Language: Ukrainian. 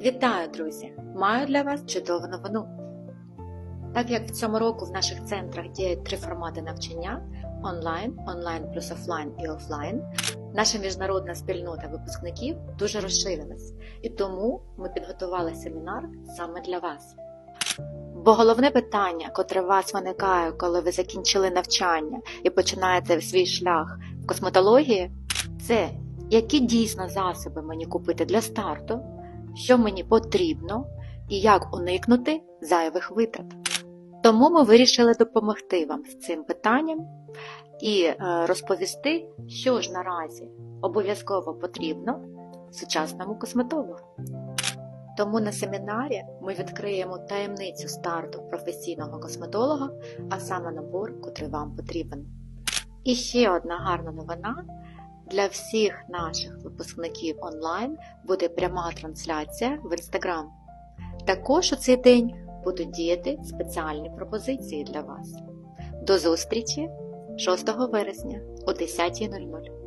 Вітаю, друзі! Маю для вас чудову новину. Так як в цьому року в наших центрах діють три формати навчання онлайн, онлайн плюс офлайн і офлайн, наша міжнародна спільнота випускників дуже розширилась, і тому ми підготували семінар саме для вас. Бо головне питання, котре вас виникає, коли ви закінчили навчання і починаєте свій шлях в косметології, це які дійсно засоби мені купити для старту, що мені потрібно і як уникнути зайвих витрат. Тому ми вирішили допомогти вам з цим питанням і е, розповісти, що ж наразі обов'язково потрібно сучасному косметологу. Тому на семінарі ми відкриємо таємницю старту професійного косметолога, а саме набор, котрий вам потрібен. І ще одна гарна новина. Для всіх наших випускників онлайн буде пряма трансляція в Instagram. Також у цей день будуть діяти спеціальні пропозиції для вас. До зустрічі 6 вересня о 10.00.